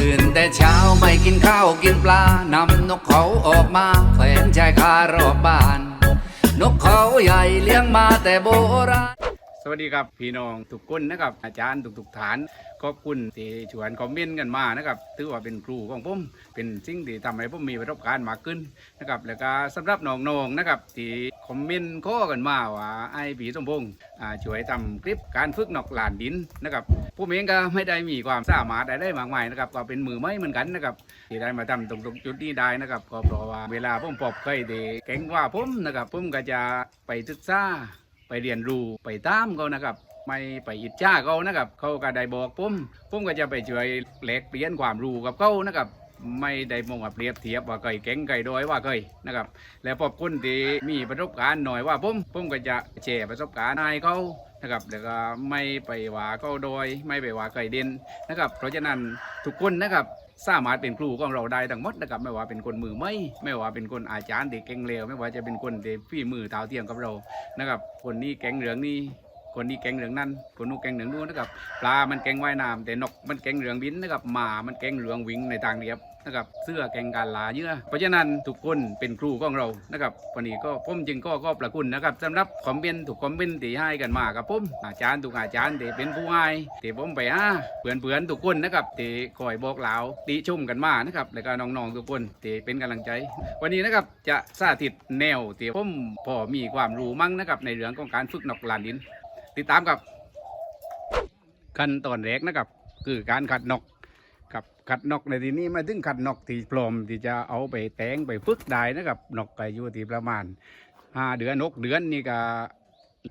ตื่นแต่เช้าไม่กินข้าวกินปลานำนกเขาออกมาแขวนชายคารอบบ้าน นกเขาใหญ่เลี้ยงมาแต่โบราณ สวัสดีครับพี่น้องทุกคนนะครับ อาจารย์ทุกๆฐานขอบคุณที่ชวนคอมเมนต์กันมานะครับถือว่าเป็นครูของผมเป็นสิ่งที่ทำให้ผมมีประสบการณ์มากขึ้นนะครับแล้วก็สำหรับน้องๆนะครับที่คอมเมนต์ข้อกันมาว่าไอ้ผีสมพงษ์ช่วยทำคลิปการฝึกนอกหลานดินนะครับผมเองก็ไม่ได้มีความสามารถใดๆมากมายนะครับก็เป็นมือไม้เหมือนกันนะครับที่ได้มาทำตรงจุดนี้ได้นะครับก็เพราะว่าเวลาผมพบเคยได้เก่งว่าผมนะครับผมก็จะไปศึกษา ไปเรียนรู้ไปตามเขานะครับ ไม่ไปอิจฉาเขานะครับ เขาก็ได้บอกผมผมก็จะไปช่วยแลกเปลี่ยนความรู้กับเขานะครับไม่ได้มองว่าเปรียบเทียบว่าเคยเก่งเคยด้อยว่าเคยนะครับ แล้วพอบคนที่มีประสบการณ์หน่อยว่าผมผมก็จะแชร์ประสบการณ์ให้เขานะครับแล้วก็ไม่ไปว่าเขาโดยไม่ไปว่าเคยเด่นนะครับ เพราะฉะนั้นทุกคนนะครับ สามารถเป็นครูของเราได้ทั้งหมดนะครับไม่ว่าเป็นคนมือไม่ไม่ว่าเป็นคนอาจารย์เด็กเก่งเลวไม่ว่าจะเป็นคนเด็กพี่มือเท้าเทียมกับเรานะครับ คนนี้แกงเหลืองนี่คนนี้แกงเหลืองนั่น คนนู้นแกงเหลืองนู้นนะครับ ปลา มันแกงว่ายน้ำแต่นก มันแกงเหลืองบินนะครับหมา มันแกงเหลืองวิ่งในทางเรียบ นะครับเสื้อแกงการลาเยื่อเพราะฉะนั้นทุกคนเป็นครูของเรานะครับวันนี้ก็ผมจึงก็ก็ประคุณนะครับสำหรับคอมเมนต์ถูกคอมเมนต์ที่ให้กันมากับผมอาจารย์ทุกอาจารย์ที่เป็นผู้ให้ที่ผมไปอ่าเพื่อนเพื่อนทุกคนนะครับที่คอยบอกเล่าติชมกันมานะครับแล้วก็น้องๆทุกคนที่เป็นกำลังใจ วันนี้นะครับจะสาธิตแนวที่ผมพอมีความรู้มั่งนะครับในเรื่องของการฝึกนกลานดิน ติดตามกับขั้นตอนแรกนะครับคือการขัดนก ขัดนกในที่นี้มาถึงขัดนกที่พร้อมที่จะเอาไปแต่งไปฝึกได้นะครับนกก็อยู่ที่ประมาณห้าเดือนนกเดือนนี่ก็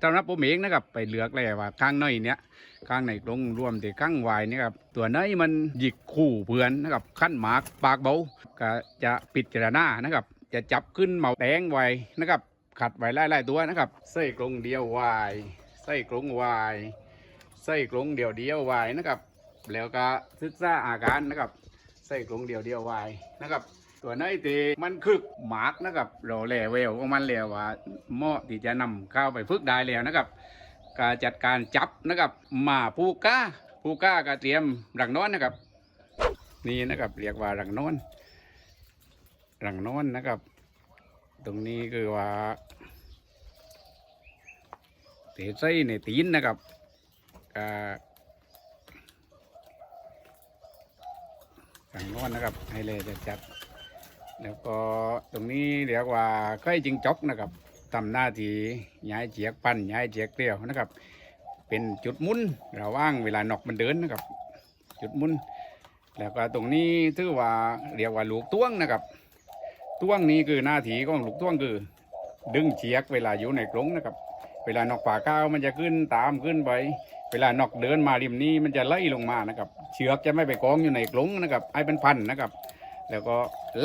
สำหรับผมเองนะครับไปเลือกเลยว่าข้างในเนี้ยข้างในกรงรวมที่ข้างวายนี่ครับตัวไหนมันหยิกคู่เพื่อนนะครับขั้นหมากปากเบาก็จะปิดจารณานะครับ จะจับขึ้นเมาแตงไว้นะครับ ขัดไว้ไล่ๆตัวนะครับใส่กรงเดียววายใส่กรงวายใส่กรงเดียวเดียววายนะครับ แล้วก็ศึกษาอาการนะครับใส่กรงเดียวเดียวไวายนะครับ ตัวไหนตีมันคึกหมากนะครับเราแหล่เวลของมันแล้วว่าเหมาะที่จะนำเข้าไปฝึกได้แล้วนะครับการจัดการจับนะครับหมาผูก้าผูก้าก็เตรียมรังนอนนะครับ นี่นะครับเรียกว่ารังนอนรังนอนนะครับ ตรงนี้คือว่าเตะไส้ในตีนนะครับอ่า รังนอนนะครับ ให้เลยจะจัด แล้วก็ตรงนี้เรียกว่าไข่จิงจกนะครับทำหน้าที่ย้ายเจียกปั้นย้ายเจียกเกลียวนะครับ เป็นจุดมุนระว่างเวลานกมันเดินนะครับ จุดมุนแล้วก็ตรงนี้ถือว่าเรียกว่าลูกต้วงนะครับต้วงนี้คือหน้าที่ของลูกต้วงคือ ดึงเจียกเวลาอยู่ในกรงนะครับ เวลานกป่าก้าวมันจะขึ้นตามขึ้นไป เวลานกเดินมาริมนี้มันจะไล่ลงมานะครับ เชือกจะไม่ไปกองอยู่ในกรงนะครับให้เป็นพันนะครับ แล้วก็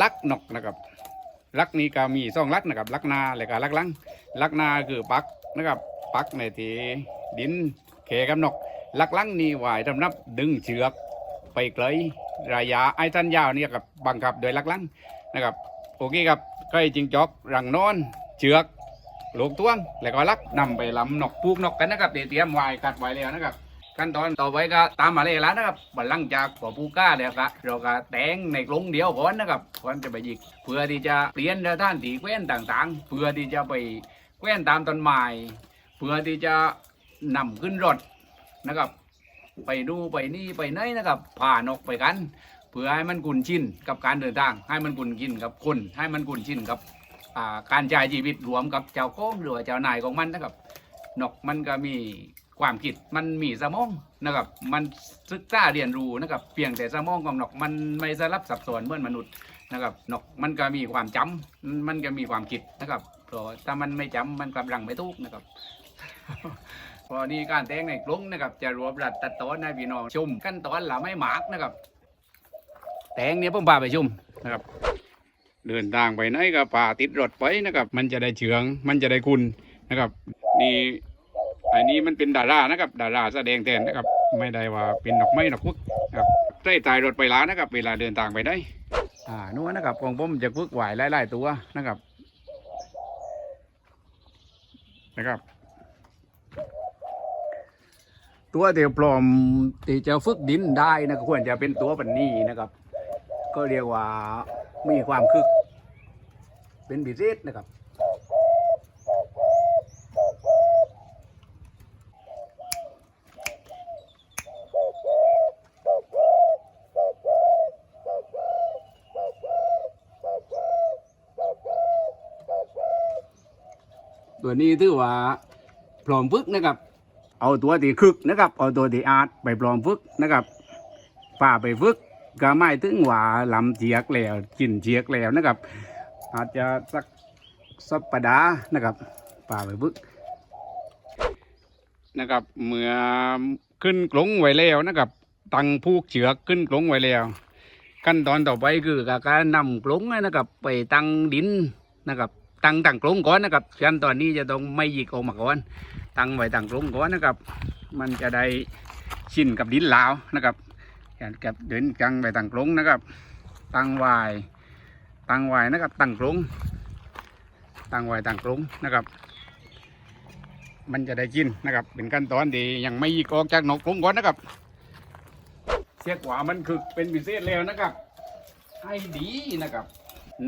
ลักนกนะครับลักนี้ก็มีสองลักนะครับลักนาแล้วก็ลักลังลักนาคือปักนะครับปักในที่ดินเขกับนกลักลังนี่ไหวสำหรับดึงเชือกไปไกลระยะไอ้ตันยาวนี่กับบังคับโดยลักลังนะครับโอเคครับใกล้จิงจอกรังนอนเชือก ลูกต้วงแล้วก็ลักนำไปลำนกพูกนกกันนะครับเตรียมไว้กัดไว้แล้วนะครับขั้นตอนต่อไปก็ตามมาเลยแล้วนะครับหลังจากปอปูก้าแล้วก็เราก็แต่งในกรงเดียวก่อนนะครับก่อนจะไปหยิกเพื่อที่จะเปลี่ยนท่านตีแคว้นต่างๆ เพื่อที่จะไปแคว้นตามต้นไม้เพื่อที่จะนำขึ้นรถนะครับ ไปดูไปนี่ไปไหนนะครับพานอกไปกัน เพื่อให้มันคุ้นชินกับการเดินทาง ให้มันคุ้นชินกับคนให้มันคุ้นชินกับ การใช้ชีวิตรวมกับเจ้าของหรือว่าเจ้านายของมันนะครับนกมันก็มีความคิดมันมีสมองนะครับ มันศึกษาเรียนรู้นะครับเพียงแต่สมองของนกมันไม่สลับสับสนเหมือนมนุษย์นะครับนกมันก็มีความจำมันก็มีความคิดนะครับเพราะถ้ามันไม่จำมันกำลังไม่ทุกนะครับพอนี้การแต่งในกรุงนะครับ จะรวบรัดตัดตอนให้พี่น้องชุมขั้นตอนละไม่หมากนะครับ แต่งเนี่ยผมพาไปชุมนะครับ เดินทางไปไหนก็ป่าติดรถไปนะครับ มันจะได้เชือง มันจะได้คุณนะครับ นี่อันนี้มันเป็นดารานะครับ ดาราแสดงแทนนะครับ ไม่ได้ว่าเป็นดอกไม้ดอกพุกนะครับใต้ตายรถไปล้านะครับ เวลาเดินทางไปได้อ่านู้นนะครับของผมจะพึกไหวไล่ๆตัวนะครับ นะครับ ตัวเดียวปลอมที่จะฝึกดินได้นะควรจะเป็นตัวปันนี้นะครับ ก็เรียกว่า มีความคึก เป็นบิเศษนะครับตัวนี้ถือว่าปลอมฝึกนะครับ เอาตัวที่คึกนะครับ เอาตัวที่อาร์ตไปปลอมฝึกนะครับป่าไปฝึก ก็ไม่ถึงว่าลำเจียกแล้วกินเจียกแล้วนะครับ อาจจะสักสัปดาห์นะครับป่าไปฝึกนะครับเมื่อขึ้นกลงไว้แล้วนะครับ ตังผูกเชือกขึ้นกลงไว้แล้ว ขั้นตอนต่อไปคือการนำกลงนะครับ ไปตั้งดินนะครับ ตั้งตั้งกลงก่อนนะครับขั้นตอนนี้จะต้องไม่หยิกออกมาก่อนตั้งไว้ตั้งกลงก่อนนะครับ มันจะได้ชินกับดินลาวนะครับ อย่างกับเดินจังไปตั้งกลงนะครับตั้งไว้ตั้งไว้นะครับตั้งกลงตั้งไว้ตั้งกลงนะครับ มันจะได้กินนะครับ เป็นขั้นตอนที่ยังไม่ยิกออกจากนกกลงก่อนนะครับ เสียกว่ามันคือเป็นพิเศษแล้วนะครับ ให้ดีนะครับ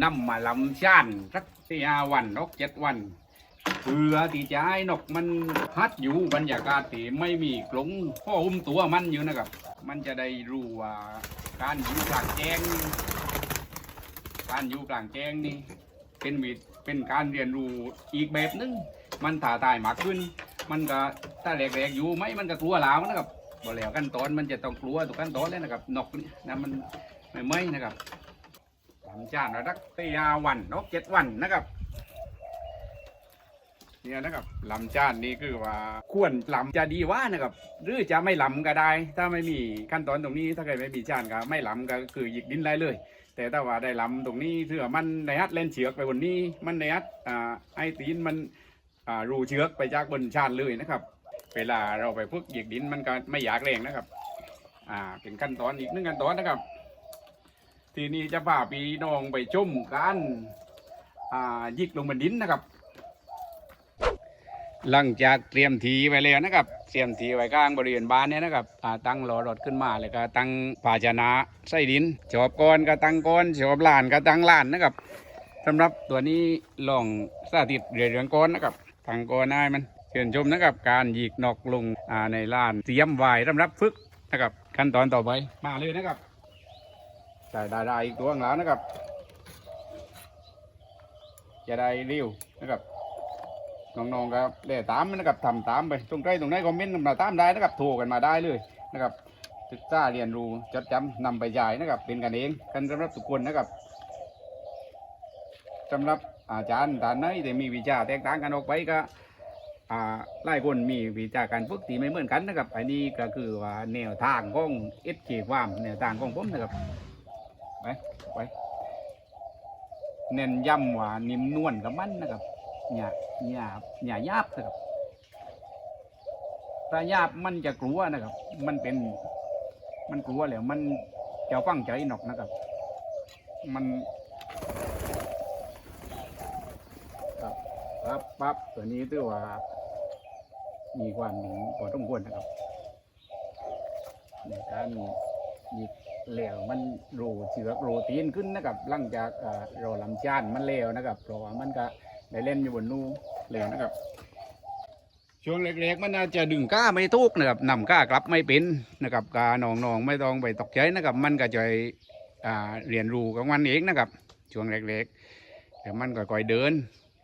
นำมาลำชันสักเสี่ห้าวันนกเจ็ดวันเพื่อที่จะให้นกมันพัดอยู่บรรยากาศที่ไม่มีกลงพ่ออุ้มตัวมันอยู่นะครับ มันจะได้รู้ว่าการอยู่กลางแจ้งการอยู่กลางแจ้งนี่เป็นวิเป็นการเรียนรู้อีกแบบหนึงมันท้าทายมากขึ้น มันก็ถ้าแรกๆอยู่ไหมมันก็กลัวหลาวนะครับบ่แล้วขั้นตอนมันจะต้องกลัวทุกันตอนเลยนะครับนกนี่นะมันไม่ไหมนะครับสามจานระดับตียาวันนกเจ็ดวันนะครับ เนี่ยนะครับลำจานนี่คือว่าควรลำจะดีว่านะครับหรือจะไม่ลำก็ได้ ถ้าไม่มีขั้นตอนตรงนี้ถ้าเกิดไม่มีจานก็ไม่ลำก็คือหยิกดินได้เลย แต่ถ้าว่าได้ลำตรงนี้เถื่อมันในฮัดเล่นเชือกไปบนนี้มันในฮัดอ่าไอตีนมันอ่ารูเชือกไปจากบนชานเลยนะครับ เวลาเราไปฝึกหยิกดินมันก็ไม่อยากแรงนะครับอ่าเป็นขั้นตอนอีกหนึ่งขั้นตอนนะครับ ทีนี้จะพาพี่น้องไปชมการอ่าหยิกลงบนดินนะครับ หลังจากเตรียมทีไว้แล้วนะครับ เตรียมทีไว้ข้างบริเวณบ้านเนี่ยนะครับอ่าตั้งรอรถขึ้นมาแล้วก็ตั้งภาชนะใส่ดินจอบก้อนก็ตั้งก้อนจอบลานก็ตั้งลานนะครับสำหรับตัวนี้ลองสาธิตเรื่องก้อนนะครับตั้งก้อนได้มันเชิญชมนะครับ การหยิกนอกลงอ่าในลานเตรียมไว้สำหรับฝึกนะครับ ขั้นตอนต่อไปมาเลยนะครับใส่ดาดาอีกตัวหนึ่งแล้วนะครับ จะได้เร็วนะครับ น้องๆครับเล่ตามนะครับทำตามไปตรงใกล้ตรงไหนคอมเมนต์มาตามได้นะครับโทรกันมาได้เลยนะครับศึกษาเรียนรู้จดจำนำไปจ่ายนะครับ เป็นกันเองกันสำหรับทุกคนนะครับสำหรับอาจารย์ท่านไหนที่มีวิชาแตกต่างกันออกไปก็อ่าหลายคนมีวิชาการฝึกที่ไม่เหมือนกันนะครับ อันนี้ก็คือว่าแนวทางของเอสเคฟามแนวทางของผมนะครับไปไปเน้นย้ำว่านิ่มนวลกับมันนะครับ หยาหยาบหยาหยาบนะครับถ้าหยาบมันจะกลัวนะครับ มันเป็น มันกลัวแล้วมันจะฟังใจหนอกนะครับ มันครับครับปั๊บตัวนี้ถือว่า มีความหนึ่งพอสมควรนะครับในการหยิบเหลวมันโรเชือกโรตีนขึ้นนะครับหลังจากเอ่อเราลำจานมันเลวนะครับเพราะว่ามันก็ ได้เล่นอยู่บนนู่แล้วนะครับ ช่วงเล็กๆมันอาจจะดึงก้าไม่ทุกนะครับนำก้ากลับไม่เป็นนะครับกาหนองๆไม่ต้องไปตกใจนะครับ มันก็จะเรียนรู้ของมันเองนะครับ ช่วงเล็กๆแต่มันก็ค่อยๆเดิน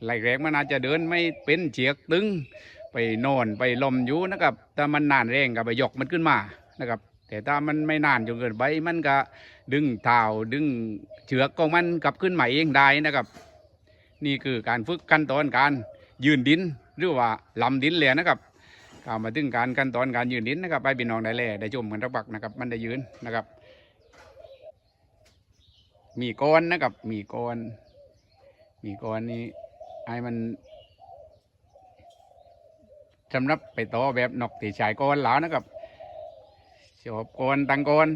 แรกๆมันอาจจะเดินไม่เป็นเฉียกตึงไปนอนไปลมอยู่นะครับถ้ามันนานแรงก็ไปยกมันขึ้นมานะครับ แต่ถ้ามันไม่นานจนเกินไปมันก็ดึงเท้าดึงเชือกของมันกลับขึ้นมาเองได้นะครับ นี่คือการฝึกขั้นตอนการยืนดินหรือว่าลำดินเลยนะครับกล่าวมาถึงการขั้นตอนการยืนดินนะครับไปพี่น้องได้แล่ได้ชมกันรักบักนะครับ มันได้ยืนนะครับ มีก้อนนะครับ มีก้อน มีก้อนนี้ไอ้มันสำหรับไปต่อแบบนกตีชายก้อนหลาวนะครับชอบก้อนตังก้อน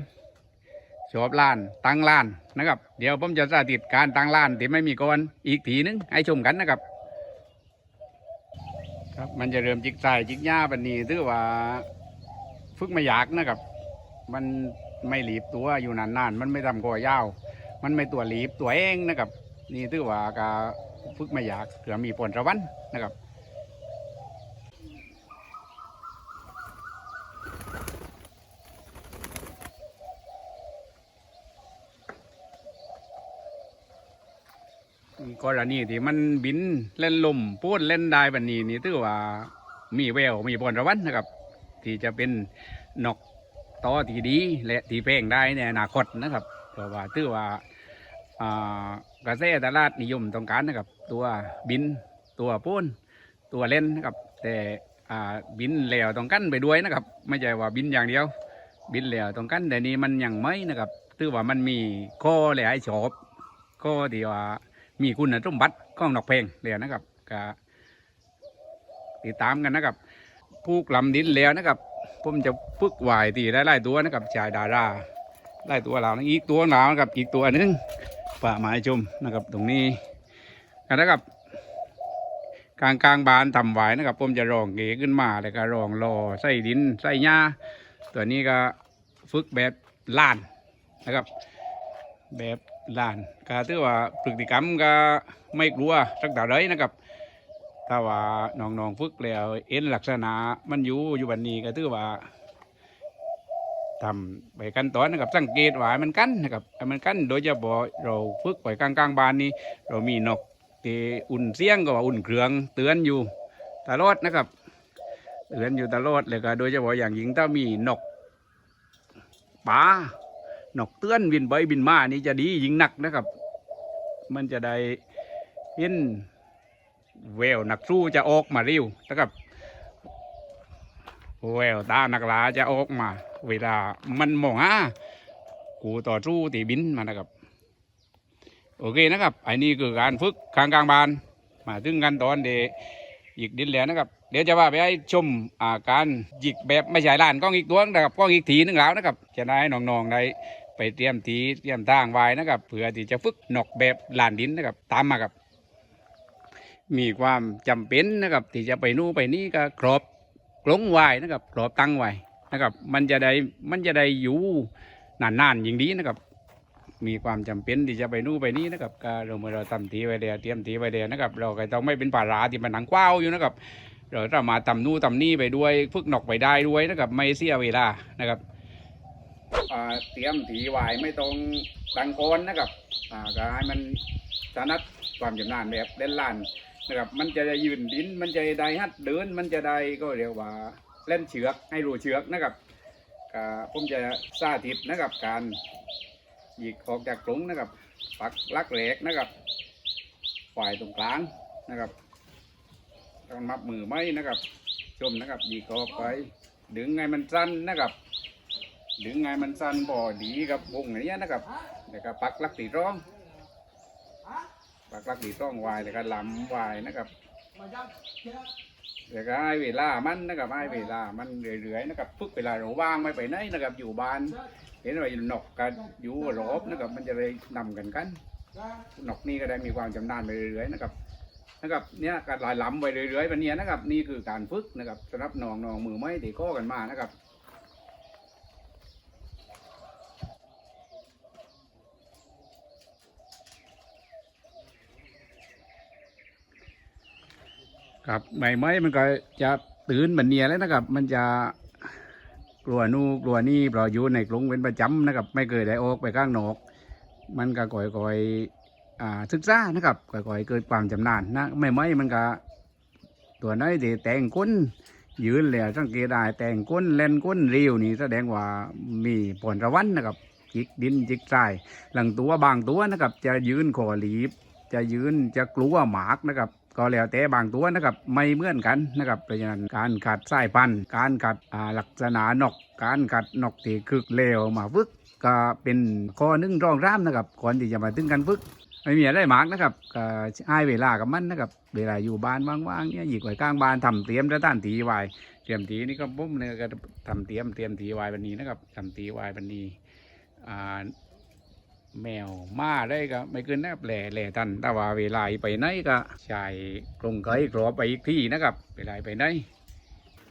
ชอบล้านตั้งล้านนะครับ เดี๋ยวผมจะสาธิตการตั้งล้านที่ไม่มีก้อนอีกทีนึงให้ชมกันนะครับ ครับมันจะเริ่มจิกใส่จิกหญ้าปันนี้ถือว่าฝึกไม่อยากนะครับ มันไม่หลีบตัวอยู่นานๆมันไม่ทำคอยาว มันไม่ตัวหลีบตัวเองนะครับ นี่ถือว่าการฝึกไม่อยากเกือมีผลระวันนะครับ กรณีที่มันบินเล่นลมพูดเล่นได้แบบนี้นี่ถือว่ามีแววมีบอลระวันนะครับ ที่จะเป็นนกต่อที่ดีและที่เพงได้ในอนาคตนะครับเพราะว่าถือว่ากระแสตลาดนิยมต้องการนะครับ ตัวบินตัวพูนตัวเล่นนะครับ แต่บินแล้วต้องกั้นไปด้วยนะครับ ไม่ใช่ว่าบินอย่างเดียว บินแล้วต้องกั้นแต่นี้มันยังไม่นะครับถือว่ามันมีข้อหลายชอบข้อที่ว่า มีคุณสมบัติของนกเพลงเลยนะครับก็ติดตามกันนะครับผูกลำดินแล้วนะครับผมจะฝึกไหวายตีได้ไล่ตัวนะครับชายดาราไล่ตัวเรานะอีกตัวเรานะครับอีกตัวนึงป่าไม้ชมนะครับ ตรงนี้นะครับกลางกลางบานทำไหวายนะครับผมจะรองเกขึ้นมาแล้วก็รองรอใส่ดินใส่หญ้าตัวนี้ก็ฝึกแบบล้านนะครับ แบบ ลานก็ถือว่าพฤติกรรมก็ไม่กลัวสักแต่าใดนะครับ ถ้าว่าน้องๆฝึกแล้วเอ็นลักษณะมันอยู่อยู่บันนี้ก็ถือว่าทำไปกันตอนนะครับสังเกตว่ามันกันนะครับให้มันกันโดยเฉพาะเราฝึกไปกลางๆบานนี้ เรามีนกที่อุ่นเสียงก็ว่าอุ่นเครื่องเตือนอยู่ตลอดนะครับเตือนอยู่ตลอดเลยก็โดยเฉพาะอย่างยิ่งถ้ามีนกป่า นกเตือนบินไปบินมานี่จะดียิ่งนักนะครับ มันจะได้เห็นแววนักสู้จะออกมาเร็วนะครับแววตานักลาจะออกมา เวลามันมองอะกูต่อสู้ตีบินมานะครับโอเคนะครับอ้นี่คือการฝึกกลางกลางบาน มาถึงกันตอนเดหยิกดินแล้วนะครับ เดี๋ยวจะว่าไปให้ชมอาการหยิกแบบไม่ใช่ล้านกล้องอีกตัวนะครับกล้องอีกทีนึงแล้วนะครับจะได้น้องๆได้ ไปเตรียมทีเตรียมทางไว้นะครับเผื่อที่จะฝึกนกแบบลานดินนะครับ ตามมาครับ มีความจำเป็นนะครับ ที่จะไปนู่นไปนี่ก็กรอบกลงไว้นะครับกรอบตั้งไว้นะครับ มันจะได้มันจะได้อยู่นานๆอย่างนี้นะครับ มีความจำเป็นที่จะไปนู่นไปนี่นะครับก็เราเมื่อเราทำทีไว้เดียวเตรียมทีไว้เดียวนะครับ เราก็ต้องไม่เป็นป่าราที่มันหนังกว้าวอยู่นะครับเราสามาทำนู่นทำนี่ไปด้วยฝึกนกไปได้ด้วยนะครับ ไม่เสียเวลานะครับ เตรียมถีไหวายไม่ตรงดังโคนนะครับอ่าก็ให้มันสนัดความชำนาญแบบเล่นล้านนะครับมันจะได้ยืนดิน มันจะได้ฮัดเดิน มันจะได้ก็เรียกว่าเล่นเชือกให้รู้เชือกนะครับก็ผมจะสาธิตนะครับการหยิกออกจากกรุงนะครับ ปักลักแหลกนะครับฝ่ายตรงกลางนะครับต้องมับมือไม้นะครับ ชมนะครับหยิกออกไปดึงไงมันสั้นนะครับ ดึงไงมันสั้นบ่อดีกับวงอย่างเงี้ยนะครับแล้วก็ปักลักตีร่อง ปักลักตีร่องวายแล้วก็ลำวายนะครับแล้วก็ให้เวลามันนะครับให้เวลามันเรื่อยๆนะครับฝึกเวลาเราว่างไม่ไปไหนนะครับ อยู่บ้าน เห็นว่าอยู่นกกันอยู่รอบนะครับ มันจะเลยนำกันกันนกนี่ก็ได้มีความชำนาญไปเรื่อยๆนะครับนะครับเนี่ยการลายลำไปเรื่อยๆแบบนี้นะครับ นี่คือการฝึกนะครับสำหรับน้องๆมือไม้ตีข้อกันมานะครับ ครับใบไม้มันก็จะตื่นเหมือนเนียแล้วนะครับ มันจะกลัวนู่นกลัวนี่เพราะอยู่ในกรงเป็นประจำนะครับ ไม่เคยได้ออกไปข้างนอก มันก็ก่อยๆอ่าศึกษานะครับก่อยๆเกิดความจำนานนะไม่ไม้มันก็ตัวน้อยแต่งก้นยืนแล้วสังเกตได้แต่งก้นเล่นก้นเรียวนี่แสดงว่ามีผลระวันนะครับ จิกดินจิกทรายหลังตัวบางตัวนะครับ จะยืนคอหลีบ จะยืนจะกลัวหมากนะครับ ก็แล้วแต่บางตัวนะครับไม่เหมือนกันนะครับเพราะฉะนั้นการขัดสายพันธุ์การขัดลักษณะนก การขัดนกที่คึกเลวมาฝึกก็เป็นข้อนึ่งรองร่ามนะครับก่อนที่จะมาถึงการฝึกไม่มีอะไรมากนะครับก็ให้เวลากับมันนะครับเวลาอยู่บ้านว่างๆเนี่ยหยิกไว้ข้างบ้านทำเตรียมจะต้านตีไว้เตรียมตีนี่ก็ปุ๊บเนี่ยก็ทำเตรียมเตรียมตีไว้บันนี้นะครับทำตีไว้บันนี้อ่า แมวมาได้ก็ไม่เกินนบแหล่แหล่ทันแต่ว่าเวลาไปไหนก็ใช้กรงไก่กรอบไปอีกที่นะครับ เวลาไปไหน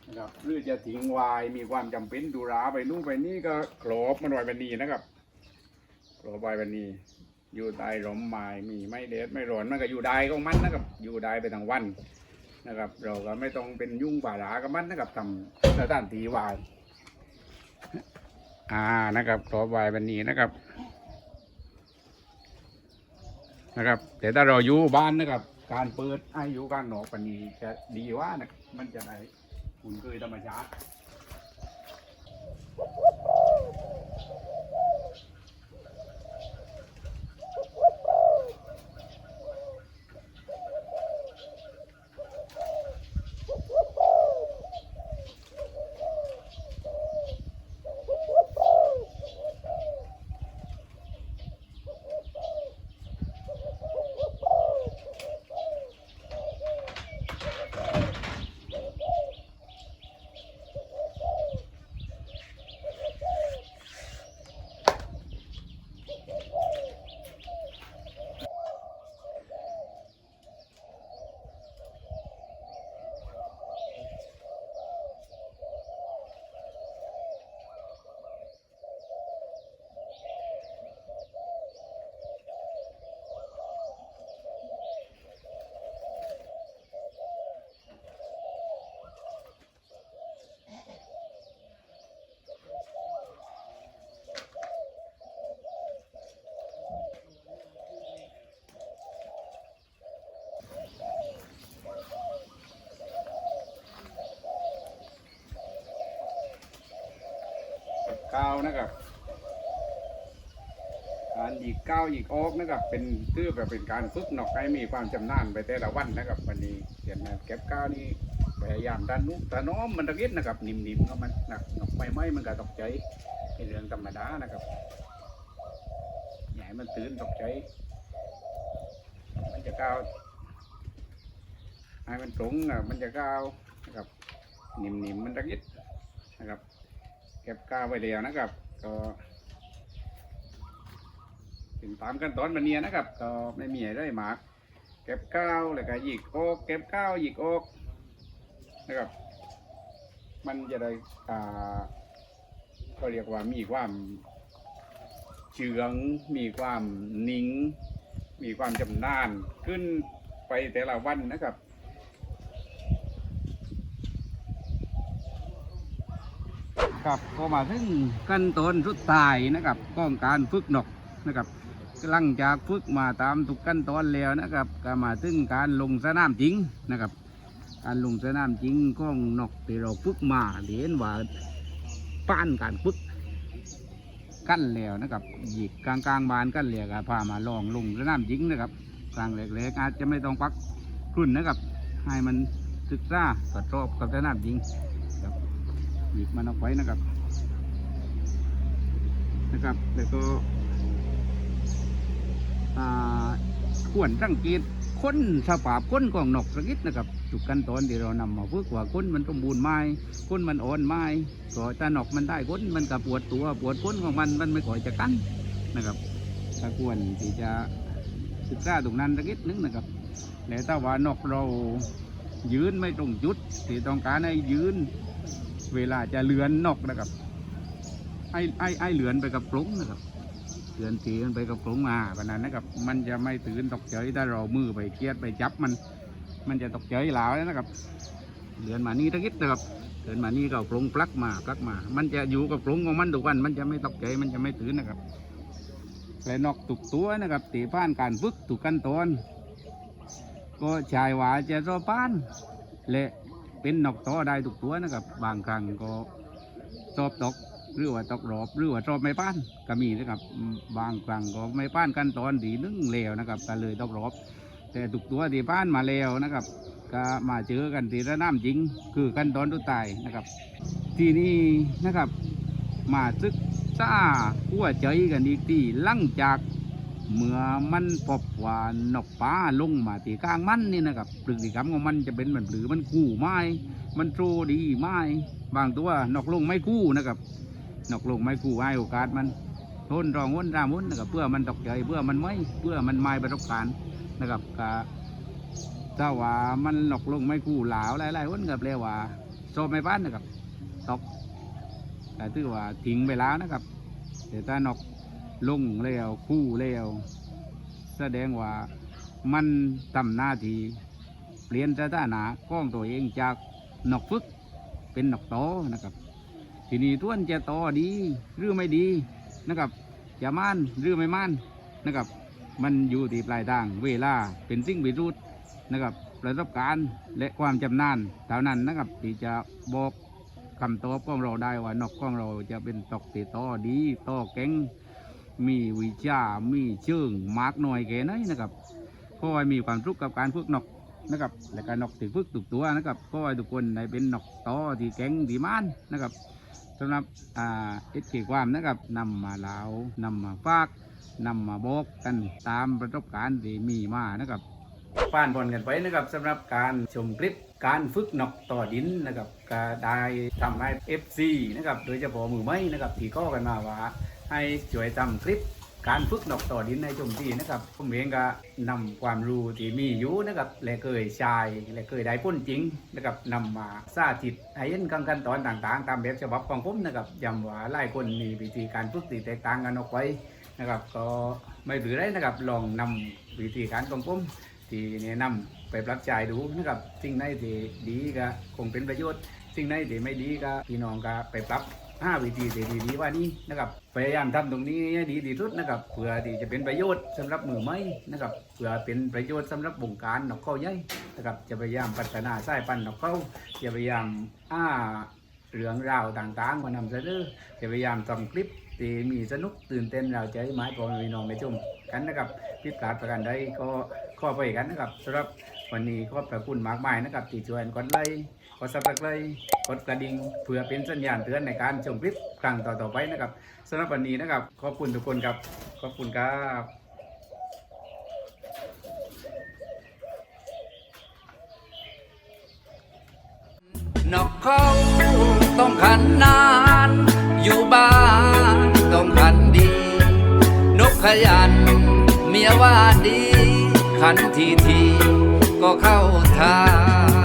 นะครับหรือจะทิ้งวายมีความจำเป็นดูราไปนู่นไปนี่ก็กรอบมันไว้บันนี้นะครับกรอบไว้บันนี้อยู่ใต้ร่มไม้มีไม่เด็ดไม่ร้อนมันก็อยู่ได้ของมันนะครับ อยู่ได้ไปทั้งวันนะครับ เราก็ไม่ต้องเป็นยุ่งป่ารากับมันนะครับทำสถานที่วายอ่านะครับกรอบไว้บันนี้นะครับ นะครับ แต่ถ้าเราอยู่บ้านนะครับ การเปิดให้อยู่กลางหนอกปันนี้จะดีว่านะมันจะได้หุ่นเคยธรรมชาติ ก้าวนะครับการหยิกก้าวหยิกออกนะครับ เป็นตื้อแบบเป็นการฝึกนอกให้มีความจำนาญไปแต่ละวันนะครับ วันนี้เขียนมาเก็บก้าวนี่พยายามดันนุกตาน้อมมันตะกิดนะครับ นิ่มๆก็มันหนักนอกไม่ไหมมันก็ตกใจเป็นเรื่องธรรมดานะครับให้มันตื่นตกใจ มันจะก้าวให้มันตรงอะมันจะก้าวนะครับ นิ่มๆมันตะกิดนะครับ เก็บก้าวไว้เดียวนะครับ ก็ถึงตามขั้นตอนมันเนียนะครับ ก็ไม่มีอะไรมาก เก็บก้าวแล้วก็หยิกออกเก็บก้าวหยิกออกนะครับ มันจะได้อ่าก็เรียกว่ามีความเชืองมีความนิ่ง มีความจำนานขึ้นไปแต่ละวันนะครับ ครับก็มาถึงขั้นตอนสุดท้ายนะครับก็การฝึกนกนะครับหลังจากฝึกมาตามทุกขั้นตอนแล้วนะครับก็มาถึงการลงสนามจริงนะครับ การลงสนามจริงของนกที่เราฝึกมาเห็นว่าป้านการฝึกกั้นแล้วนะครับหยิกกลางกลางบานกั้นแล้วก็พามาลองลงสนามจริงนะครับกลางเล็กๆอาจจะไม่ต้องปักรุ่นนะครับให้มันศึกษาทดสอบกับสนามจริง หยิบมันออกไว้นะครับ นะครับ แล้วก็อ่าควรสังเกตค้นสภาพค้นของนกสักนิดนะครับทุกขั้นตอนที่เรานำมาฝึกว่าค้นมันสมบูรณ์ไหมค้นมันอ่อนไหมก็ถ้านกมันได้ค้นมันก็ปวดตัวปวดค้นของมันมันไม่ก่อยจะกั้นนะครับถ้าควรที่จะศึกษาตรงนั้นสักนิดนึงนะครับแล้วถ้าว่านกเรายืนไม่ตรงจุดที่ต้องการให้ยืน เวลาจะเลือนนอกนะครับ ไอ้ไอ้ไอ้เลือนไปกับกรงนะครับเลือนตีมันไปกับกรงมาแบบนั้นนะครับ มันจะไม่ตื่นตกใจถ้าเรามือไปเกียดไปจับมัน มันจะตกใจหลาวนะครับเลือนมานี่ตะกิดนะครับเลือนมานี่ก็เอากรงปลักมาปลักมา มันจะอยู่กับกรงของมันทุกวัน มันจะไม่ตกใจ มันจะไม่ตื่นนะครับ และนกตุกตัวนะครับตีผ่านการฝึกถูกขั้นตอน ก็ชายหวาจะรอป้าน และ เป็นนกต่อได้ทุกตัวนะครับ บางครั้งก็ชอบตกหรือว่าตกรอบหรือว่าชอบไม่ป้านก็มีนะครับ บางครั้งก็ไม่ป้านกันตอนดีนึ่งเลวนะครับก็เลยตกรอบ แต่ทุกตัวที่ป้านมาแล้วนะครับ ก็มาเจอกันที่ระน้ำจริง คือกันตอนตุตายนะครับ ที่นี่นะครับ มาศึกษาหัวใจกันอีกทีหลังจาก เมื่อมันพบว่านกป้าลงมาที่กลางมันนี่นะครับพฤติกรรมของมันจะเป็นเหมือนหรือมันกู้ไม้ มันโตดีไม้ บางตัวนกลงไม่กู้นะครับนกลงไม่กู้ให้โอกาสมันทนรองวนรามวนนะครับเพื่อมันตกใจเพื่อมันไม่เพื่อมันไม่ประสบการณ์นะครับก็ถ้าว่ามันนกลงไม่กู้หลาวหลายๆวันกับเลยว่าชอบไม่บ้านนะครับตกแต่ถือว่าทิ้งไปแล้วนะครับแต่ถ้านก ลงแล้วคู่แล้วแสดงว่ามันทำหน้าที่เปลี่ยนสถานะของตัวเองจากนกฝึกเป็นนกโตนะครับ ทีนี้ท้วนจะโตดีหรือไม่ดีนะครับจะม่านหรือไม่ม่านนะครับ มันอยู่ที่ปลายทางเวลาเป็นสิ่งพิสูจน์นะครับประสบการณ์และความจำนานเท่านั้นนะครับที่จะบอกคำตอบของเราได้ว่านกของเราจะเป็นตกติโตดีโตเก่ง มีวิชา มีเชิงมากหน่อยแค่ไหนนะครับเพราะว่ามีความทุกข์กับการฝึกนกนะครับและการนกที่ฝึกตุกตัวนะครับเพราะว่าทุกคนได้เป็นนกโตที่เก่งที่มานนะครับสำหรับอ่าเอ็ดเกความนะครับนำมาเล่านำมาฝากนำมาบอกกันตามประสบการณ์ที่มีมานะครับผ่านบอลกันไปนะครับสำหรับการชมคลิปการฝึกนกต่อดินนะครับก็ได้ทำให้ FC นะครับโดยเฉพาะมือไม้นะครับที่ก็กันมาว่า ให้ช่วยทำคลิปการฝึกนกต่อดินในชมที่นะครับผมเองก็นำความรู้ที่มีอยู่นะครับและเคยใช้และเคยได้พ้นจริงนะครับนำมาสาธิตให้เห็นขั้นตอนต่างๆ ตามแบบฉบับของผมนะครับย้ำว่าหลายคนมีวิธีการฝึกที่แตกต่างกันออกไปนะครับ ก็ไม่ถือได้นะครับลองนำวิธีการของผมที่แนะนำไปปรับใช้ดูนะครับสิ่งไหนที่ดีก็คงเป็นประโยชน์สิ่งไหนที่ไม่ดีก็พี่น้องก็ไปปรับ ห้าวิธีที่ดีๆว่านี้นะครับพยายามทำตรงนี้ให้ดีที่สุดนะครับเพื่อที่จะเป็นประโยชน์สำหรับมือไม้นะครับเพื่อเป็นประโยชน์สำหรับวงการนกเขาใหญ่นะครับจะพยายามพัฒนาสายพันธุ์นกเขาจะพยายามอ้าเรื่องราวต่างๆมานำเสนอจะพยายามทำคลิปที่มีสนุกตื่นเต้นเราใจไม้พอมีน้องไปชมกันนะครับพิดพาดประการใดก็ข้อไปกันนะครับสำหรับวันนี้ขอบพระคุณมากมายนะครับที่ช่วยกดไลค์ กดซับสไครต์กดกระดิ่งเพื่อเป็นสัญญาณเตือนในการชมคลิปครั้งต่อๆไปนะครับสำหรับวันนี้นะครับ ขอบคุณทุกคนครับ ขอบคุณครับนกเขาต้องขันนาน อยู่บ้านต้องขันดี นกขยัน เมียว่าดี ขันทีทีก็เข้าทาง